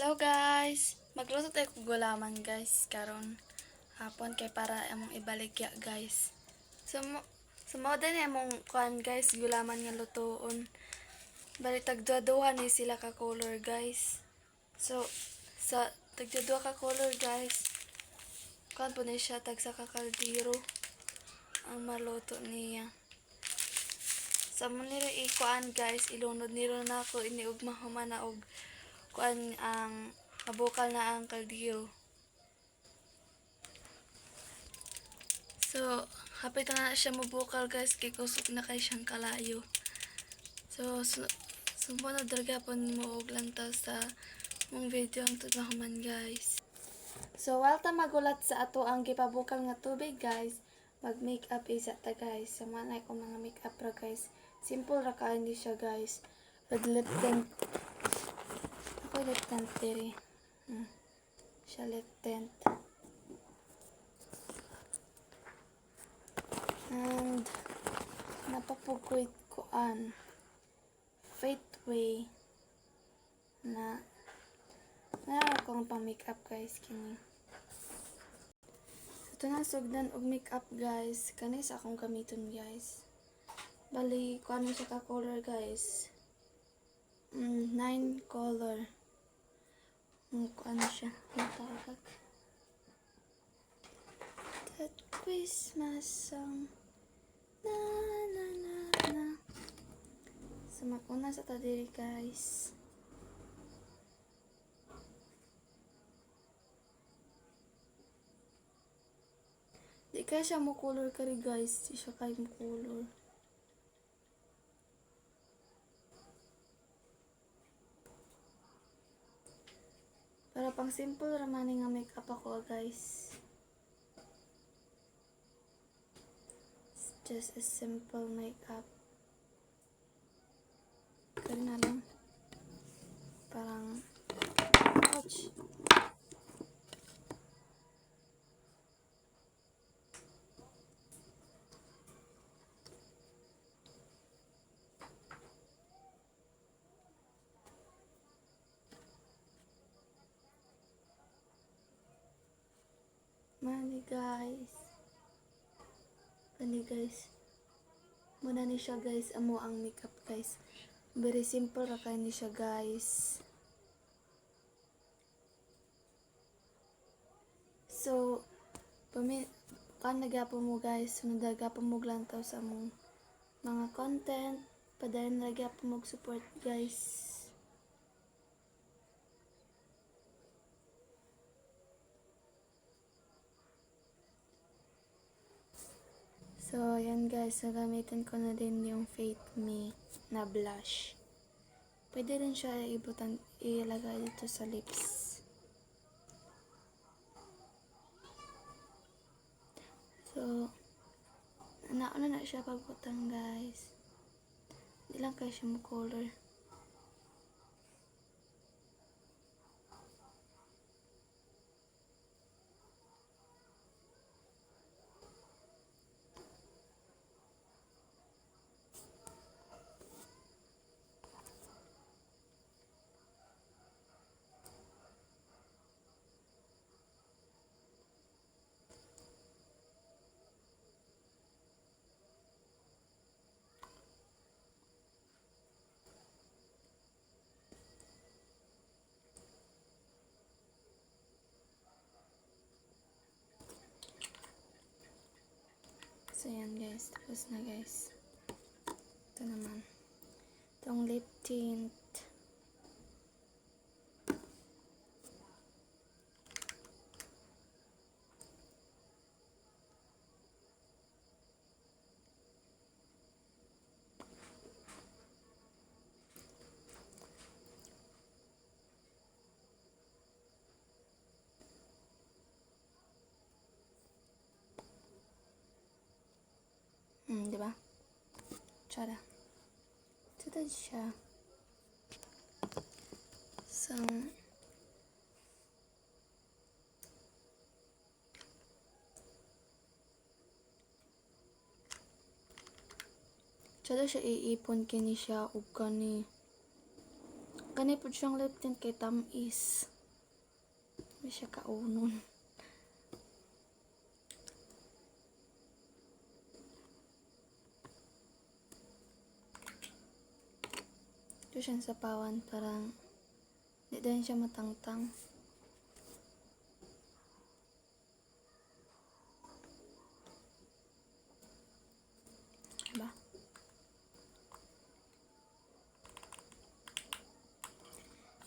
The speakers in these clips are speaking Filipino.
Hello guys! Magluto tayo kong gulaman guys karon hapon kay para among ibaligya guys. So mo so mo din among kuan guys gulaman nga lutoon. Bali tagduha ni sila ka color guys. So sa tagduha ka color guys. Kuan po ni siya tag sa kakaldiro ang maluto niya. Sa mo nila ikuan guys ilunod nila na ako iniugma humana og kuan ang mabukal na ang kaldero. So, hapit na siya mabukal guys, kay kusog na kay siyang kalayo. So, su sumunod talaga po mo og lang ta sa mong video ang tugahuman guys. So, while ta magulat sa ato ang gipabukal nga tubig guys, mag-makeup isa ta guys. Sa manay ko mga makeup ra guys. Simple ra ka hindi siya guys. With lip tint lip tint diri. Hmm. Siya tint. And napapugoy ko an Faith Way na na akong pang makeup guys kini. Ito na sugdan og makeup guys. Kani sa akong gamiton guys. Bali, kung ano siya ka color guys. Mm, nine color. Kung ano siya. Ang tawag. That Christmas song. Na na na na. So, makuna sa tadiri guys. Di kaya siya mo color kari guys. Di siya kayo mo color. Pang simple raman nga makeup ako guys. It's just a simple makeup. Kaya na lang. Parang, ouch. Mali guys. Mali guys. Muna ni siya guys. Amo ang makeup guys. Very simple ra kay ni siya guys. So, pami kan nagapo mo guys, nagapo mo lang sa mong mga content. Padayon nagapo mo support guys. So, ayan guys, nagamitin ko na din yung Faith Me na blush. Pwede rin siya ibutan, ilagay dito sa lips. So, nauna na siya pagbutang guys. Hindi lang kayo siya mo color. So, yan guys. Tapos na guys. Ito naman. Itong lip tint. Hmm, di ba? Tsara. Ito siya. So, Tsara siya iipon kini siya ug kani Kani po siyang lip tint kay tamis. May siya kaunon. Ito siyang sapawan parang di din siya matangtang. Diba?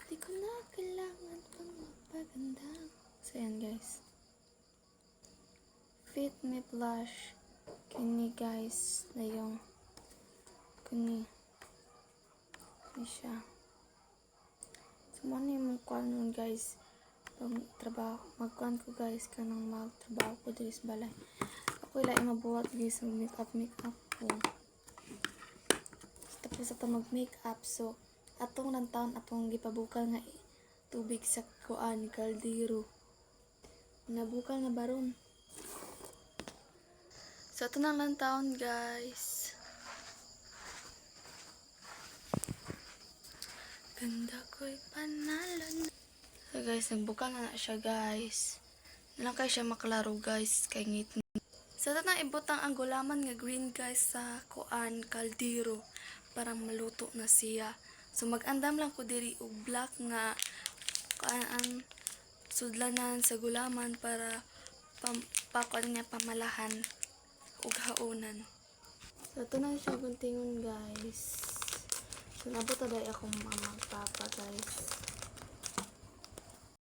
Di ko na kailangan pang magpaganda. Guys. Fit Me Blush. Kini guys, na yung kini. Kini siya. So, mo na yung nun guys. Pag trabaho, magkuan ko guys, kanang magtrabaho ko diri sa balay. Ako ila mabuhat guys, mag makeup makeup ko. Tapos ato mag makeup, so atong nang taon atong gipabukal nga tubig sa kuan kaldero. Nabukal na baron. So ito na lang taon guys. Ganda ko'y panalo na. So guys, nagbukal na na siya guys. Nalang kayo siya maklaro guys kay ngit Sa so, tatang ibutang ang gulaman nga green guys sa kuan kaldero para maluto na siya. So mag-andam lang ko diri og black nga kuan ang sudlanan sa gulaman para pam, pakuan niya pamalahan ug haunan. So ito na siya guntingon guys. So nabot na dahil akong mama papa guys.